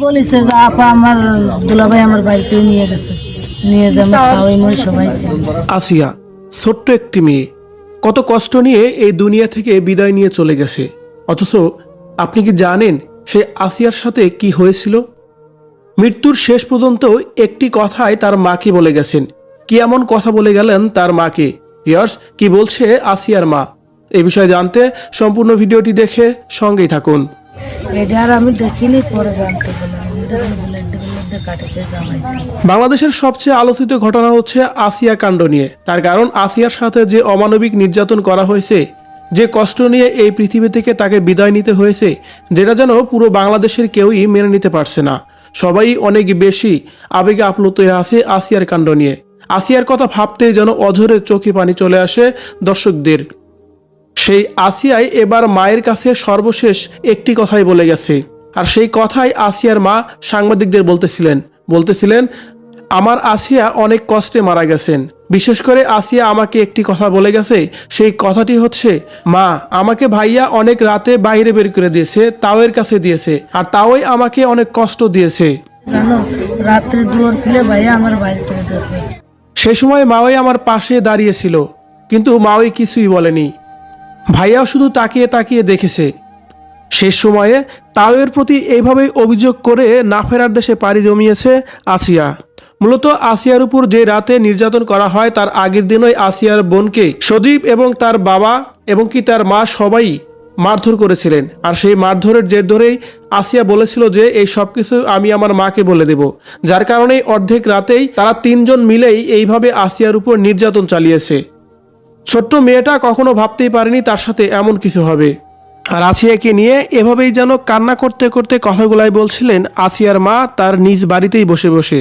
বলেছে যে আপা আমার দুলাভাই আমার বাড়িতে নিয়ে গেছে। নিয়ে যাব সবাই আসিয়া ছোট্ট একটি মেয়ে কত কষ্ট নিয়ে এই দুনিয়া থেকে বিদায় নিয়ে চলে গেছে। অথচ আপনি কি জানেন সেই আসিয়ার সাথে কি হয়েছিল? মৃত্যুর শেষ পর্যন্ত একটি কথাই তার মাকে বলে গেছেন। কি এমন কথা বলে গেলেন তার মাকে? ইয়ার্স কি বলছে আসিয়ার মা? এই বিষয়ে জানতে সম্পূর্ণ ভিডিওটি দেখে সঙ্গেই থাকুন। এটা আর আমি দেখিনি পরে জানতে। বাংলাদেশের সবচেয়ে আলোচিত ঘটনা হচ্ছে আসিয়া কাণ্ড নিয়ে। তার কারণ, আসিয়ার সাথে যে অমানবিক নির্যাতন করা হয়েছে, যে কষ্ট নিয়ে এই পৃথিবী থেকে তাকে বিদায় নিতে হয়েছে, যেটা যেন পুরো বাংলাদেশের কেউই মেনে নিতে পারছে না। সবাই অনেক বেশি আবেগে আপ্লুত হয়ে আছে আসিয়ার কাণ্ড নিয়ে। আসিয়ার কথা ভাবতেই যেন অঝরে চোখে পানি চলে আসে দর্শকদের। সেই আসিয়াই এবার মায়ের কাছে সর্বশেষ একটি কথাই বলে গেছে। আর সেই কথাই আসিয়ার মা সাংবাদিকদের বলতেছিলেন। বলতেছিলেন আমার আসিয়া অনেক কষ্টে মারা গেছেন। বিশেষ করে আসিয়া আমাকে একটি কথা বলে গেছে। সেই কথাটি হচ্ছে মা আমাকে ভাইয়া অনেক রাতে বাইরে বের করে দিয়েছে তাওয়ের কাছে দিয়েছে আর তাওই আমাকে অনেক কষ্ট দিয়েছে। রাত্রে দুয়ার খুলে ভাইয়া আমার উঠেছে সে সময় মাওই আমার পাশে দাঁড়িয়েছিল কিন্তু মাওই কিছুই বলেনি। ভাইয়াও শুধু তাকিয়ে তাকিয়ে দেখেছে। শেষ সময়ে তাওয়ের প্রতি এইভাবেই অভিযোগ করে না ফেরার দেশে পাড়ি জমিয়েছে আসিয়া। মূলত আসিয়ার উপর যে রাতে নির্যাতন করা হয়, তার আগের দিনই আসিয়ার বোনকে সজীব এবং তার বাবা এবং কি তার মা সবাই মারধর করেছিলেন। আর সেই মারধরের জের ধরেই আসিয়া বলেছিল যে, এই সব কিছু আমি আমার মাকে বলে দেব। যার কারণে অর্ধেক রাতেই তারা তিনজন মিলেই এইভাবে আসিয়ার উপর নির্যাতন চালিয়েছে। ছোট্ট মেয়েটা কখনো ভাবতেই পারেনি তার সাথে এমন কিছু হবে। আর আসিয়াকে নিয়ে এভাবেই যেন কান্না করতে করতে কথাগুলাই বলছিলেন আসিয়ার মা তার নিজ বাড়িতেই বসে বসে।